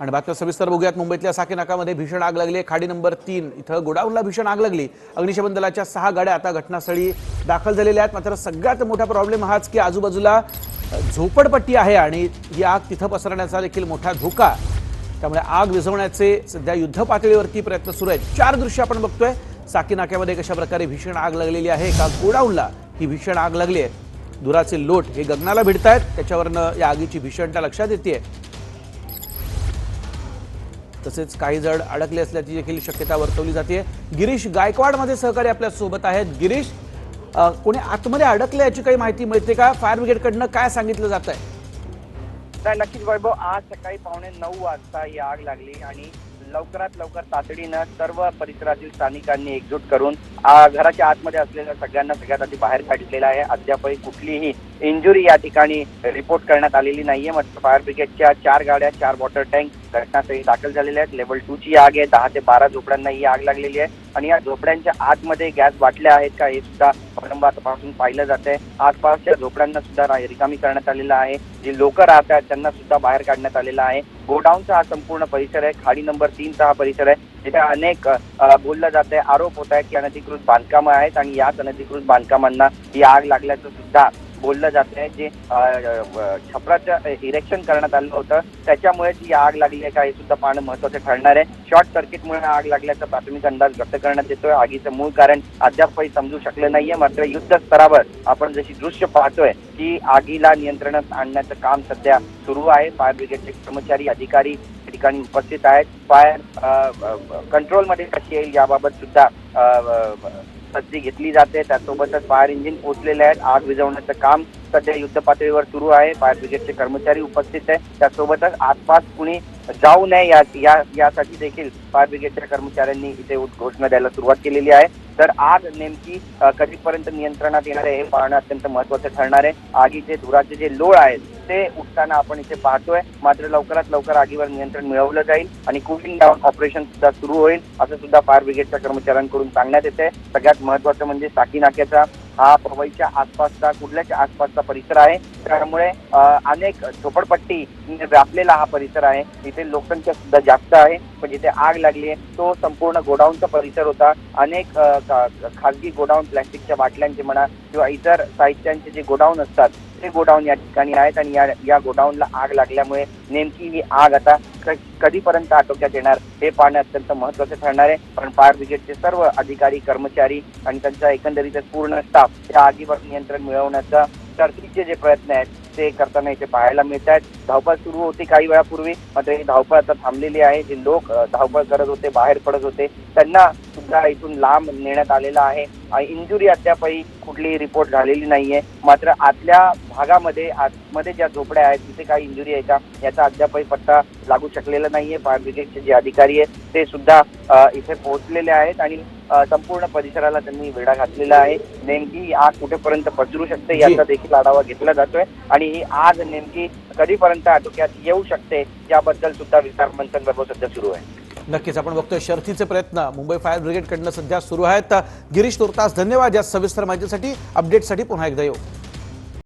आणि बातम्या सविस्तर बघूयात. मुंबईतल्या साकी नाकामध्ये भीषण आग लागली. खाडी नंबर तीन इथं गोडाऊनला भीषण आग लागली. अग्निशमन दलाच्या सहा गाड्या आता घटनास्थळी दाखल झालेल्या आहेत. मात्र सगळ्यात मोठा प्रॉब्लेम हाच की आजूबाजूला झोपडपट्टी आहे आणि ही आग तिथं पसरण्याचा देखील मोठा धोका त्यामुळे आग विझवण्याचे सध्या युद्ध पातळीवरती प्रयत्न सुरू आहेत. चार दृश्य आपण बघतोय. साकी नाक्यामध्ये कशा प्रकारे भीषण आग लागलेली आहे? एका गोडाऊनला ही भीषण आग लागली आहे. धुराचे लोट हे गगनाला भिडतायत. त्याच्यावरनं या आगीची भीषणता लक्षात येते तसेच काही जण अडकले असल्याची देखील शक्यता वर्तवली जाते. गिरीश गायकवाडमध्ये सहकारी आपल्यासोबत आहेत. गिरीश कोणी आतमध्ये अडकले याची काही माहिती मिळते का? फायर ब्रिगेडकडनं काय सांगितलं जात आहे नाही नक्कीच वैभव आज सकाळी पावणे नऊ वाजता ही आग लागली आणि लवकरात लवकर तातडीनं सर्व परिसरातील स्थानिकांनी एकजूट करून आ, घराच्या आतमध्ये असलेल्या सगळ्यांना सगळ्यात आधी बाहेर काढलेलं आहे. अद्यापही कुठलीही इंजुरी या ठिकाणी रिपोर्ट करण्यात आलेली नाहीये. मात्र फायर ब्रिगेडच्या चार गाड्या चार वॉटर टँक घटनास्थळी दाखल झालेल्या आहेत. लेवल टू ची आग आहे. दहा ते बारा झोपड्यांना ही आग लागलेली आहे. आणि या झोपड्यांच्या आतमध्ये गॅस बाटल्या आहेत का हे सुद्धा तपासून पाहिलं जात आहे. आसपासच्या झोपड्यांना सुद्धा रिकामी करण्यात आलेलं आहे. जे लोक राहतात त्यांना सुद्धा बाहेर काढण्यात आलेला आहे. गोडाऊनचा हा संपूर्ण परिसर आहे. खाडी नंबर तीनचा हा परिसर आहे. जिथे अनेक बोललं जात आहे. आरोप होत आहेत की अनधिकृत बांधकामं आहेत आणि याच अनधिकृत बांधकामांना ही आग लागल्याचं सुद्धा बोललं जात आहे जे छपराचं इरेक्शन करण्यात आलं होतं. त्याच्यामुळे ती आग लागली आहे का हे सुद्धा पाहणं महत्वाचं ठरणार आहे. शॉर्ट सर्किटमुळे आग लागल्याचा प्राथमिक अंदाज व्यक्त करण्यात येतोय. आगीचं मूळ कारण अद्यापही समजू शकलं नाहीये. मात्र युद्ध स्तरावर आपण जशी दृश्य पाहतोय की आगीला नियंत्रणात आणण्याचं काम सध्या सुरू आहे. फायर ब्रिगेडचे कर्मचारी अधिकारी ठिकाणी उपस्थित आहेत. फायर कंट्रोलमध्ये कशी येईल याबाबत सुद्धा सज्जी घेतली जाते. त्यासोबतच फायर इंजिन पोहोचलेले आहेत. आग विझवण्याचं काम सध्या युद्ध पातळीवर सुरू आहे. फायर ब्रिगेडचे कर्मचारी उपस्थित आहे त्यासोबतच आसपास कुणी जाऊ नये या या- यासाठी देखील फायर ब्रिगेडच्या कर्मचाऱ्यांनी इथे उद्घोषणा द्यायला सुरुवात केलेली आहे. तर आग नेमकी कधीपर्यंत नियंत्रणात येणार आहे हे पाहणं अत्यंत महत्वाचं ठरणार आहे. आगीचे धुराचे जे लोळ आहेत ते उठताना आपण इथे पाहतोय. मात्र लवकरात लवकर आगीवर नियंत्रण मिळवलं जाईल आणि कुलिंग डाऊन ऑपरेशन सुद्धा सुरू होईल. असं सुद्धा फायर ब्रिगेडच्या कर्मचाऱ्यांकडून सांगण्यात येते सगळ्यात महत्वाचं म्हणजे साकी नाक्याचा हा पवईच्या आसपासचा कुर्ल्याच्या आसपासचा परिसर आहे. त्यामुळे अनेक झोपडपट्टी व्यापलेला हा परिसर आहे. इथे लोकसंख्या सुद्धा जास्त आहे. पण जिथे आग लागली आहे तो संपूर्ण गोडाऊनचा परिसर होता. अनेक खाजगी गोडाऊन प्लॅस्टिकच्या बाटल्यांचे म्हणा किंवा इतर साहित्यांचे जे गोडाऊन असतात ते गोडाऊन या ठिकाणी आहेत आणि या या गोडाऊनला आग लागल्यामुळे नेमकी ही आग आता कधीपर्यंत आटोक्यात येणार हे पाहणे अत्यंत महत्त्वाचे ठरणार आहे. पण फायर ब्रिगेडचे सर्व अधिकारी कर्मचारी आणि त्यांचा एकंदरीतच पूर्ण स्टाफ या आगीवर नियंत्रण मिळवण्याचा चर्चीचे जे प्रयत्न आहेत ते करताना इथे पाहायला मिळत आहेत धावपळ सुरू होती काही वेळापूर्वी मात्र ही धावपळ आता थांबलेली आहे. जे लोक धावपळ करत होते बाहेर पडत होते त्यांना सुद्धा इथून लांब नेण्यात आलेला आहे. आणि इंजुरी अद्यापही कुठलीही रिपोर्ट झालेली नाहीये. मात्र आतल्या भागामध्ये आतमध्ये ज्या झोपड्या आहेत तिथे काही इंजुरी आहे का याचा अद्यापही पत्ता लागू शकलेला नाहीये. फायर ब्रिगेडचे जे अधिकारी आहेत ते सुद्धा इथे पोहोचलेले आहेत. आणि संपूर्ण परिसराला त्यांनी वेढा घातलेला आहे. नेमकी ही आग कुठेपर्यंत पसरू शकते. याचा देखील आढावा घेतला जातोय. आणि ही आग नेमकी कधीपर्यंत आटोक्यात येऊ शकते याबद्दल सुद्धा विचार मंथन गर्भ सध्या सुरू आहे. नक्कीच आपण बघतोय शर्थीचे प्रयत्न. मुंबई फायर ब्रिगेडकडनं सध्या सुरू आहेत. गिरीश तुर्तास धन्यवाद. या सविस्तर माहितीसाठी अपडेटसाठी पुन्हा एकदा येऊ.